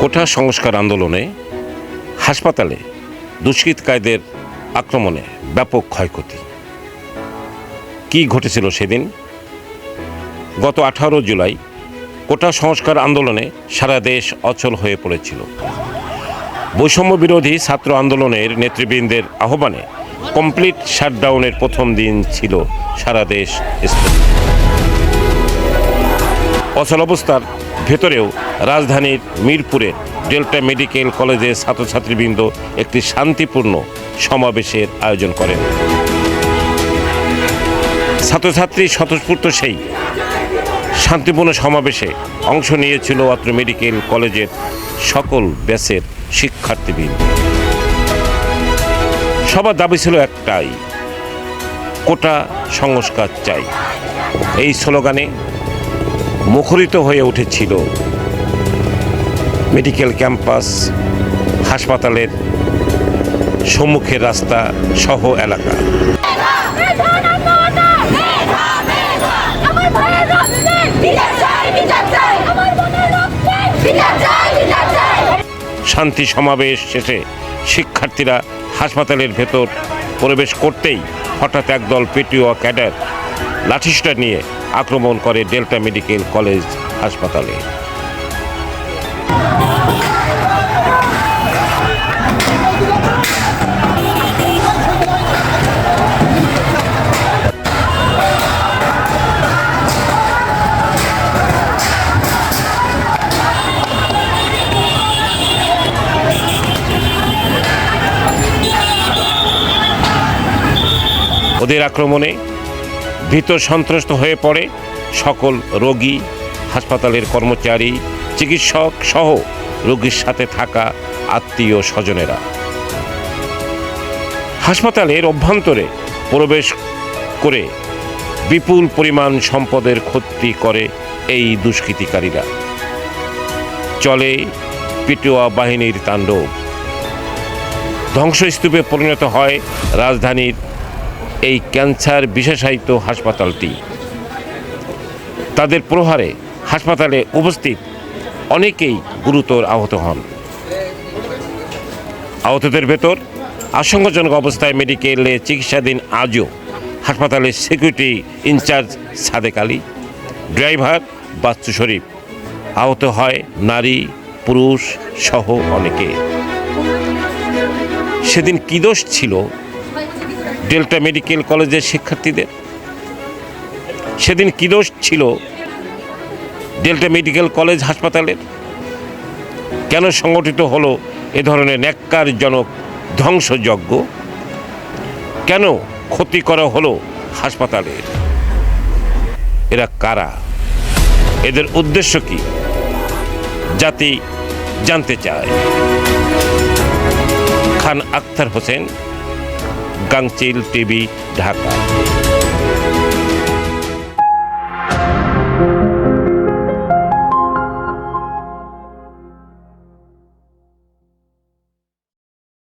কোঠা সংস্কার আন্দোলনে, হাসপাতালে দুষ্কৃতকারীদের আক্রমণে ব্যাপক ক্ষয়ক্ষতি। কি ঘটেছিল সেদিন? গত আঠারো জুলাই কোটা সংস্কার আন্দোলনে সারা দেশ অচল হয়ে পড়েছিল। বৈষম্য বিরোধী ছাত্র আন্দোলনের নেতৃবৃন্দের আহ্বানে কমপ্লিট শাটডাউনের প্রথম দিন ছিল সারা দেশ স্থগিত অচল অবস্থার ভেতরেও রাজধানীর মিরপুরে ডেল্টা মেডিকেল কলেজের ছাত্রছাত্রীবৃন্দ একটি শান্তিপূর্ণ সমাবেশের আয়োজন করেন। ছাত্রছাত্রী স্বতঃস্ফূর্ত সেই শান্তিপূর্ণ সমাবেশে অংশ নিয়েছিল অত্র মেডিকেল কলেজের সকল ব্যাচের শিক্ষার্থীবৃন্দ। সবার দাবি ছিল একটাই, কোটা সংস্কার চাই। এই স্লোগানে মুখরিত হয়ে উঠেছিল। মেডিকেল ক্যাম্পাস, হাসপাতালের সম্মুখের রাস্তা সহ এলাকা। শান্তি সমাবেশ শেষে শিক্ষার্থীরা হাসপাতালের ভেতর প্রবেশ করতেই হঠাৎ একদল পেটুয়া ক্যাডার লাঠিসটা নিয়ে আক্রমণ করে ডেল্টা মেডিকেল কলেজ হাসপাতালে। ওদের আক্রমণে ভীত সন্ত্রস্ত হয়ে পড়ে সকল রোগী, হাসপাতালের কর্মচারী, চিকিৎসক সহ রোগীর সাথে থাকা আত্মীয় স্বজনেরা। হাসপাতালের অভ্যন্তরে প্রবেশ করে বিপুল পরিমাণ সম্পদের ক্ষতি করে এই দুষ্কৃতিকারীরা। চলে পিটুয়া বাহিনীর তাণ্ডব। ধ্বংসস্তূপে পরিণত হয় রাজধানীর এই ক্যান্সার বিশেষায়িত হাসপাতালটি। তাদের প্রহারে হাসপাতালে উপস্থিত অনেকেই গুরুতর আহত হন। আহতদের ভেতর আশঙ্কাজনক অবস্থায় মেডিকেলে চিকিৎসাধীন আজও হাসপাতালের security incharge Sadek Ali, driver Bachchu Sharif. আহত হয় নারী, পুরুষ সহ অনেকে। সেদিন কী দোষ ছিল ডেল্টা মেডিকেল কলেজের শিক্ষার্থীদের। সেদিন কী দোষ ছিল ডেল্টা মেডিকেল কলেজ হাসপাতালের? কেন সংগঠিত হলো এ ধরনের ন্যাক্কারজনক ধ্বংসযজ্ঞ? কেন ক্ষতি করা হলো হাসপাতালের এরা কারা? এদের উদ্দেশ্য কি? জাতি জানতে চায়। খান আক্তার হোসেন গাংচিল টিভি ঢাকা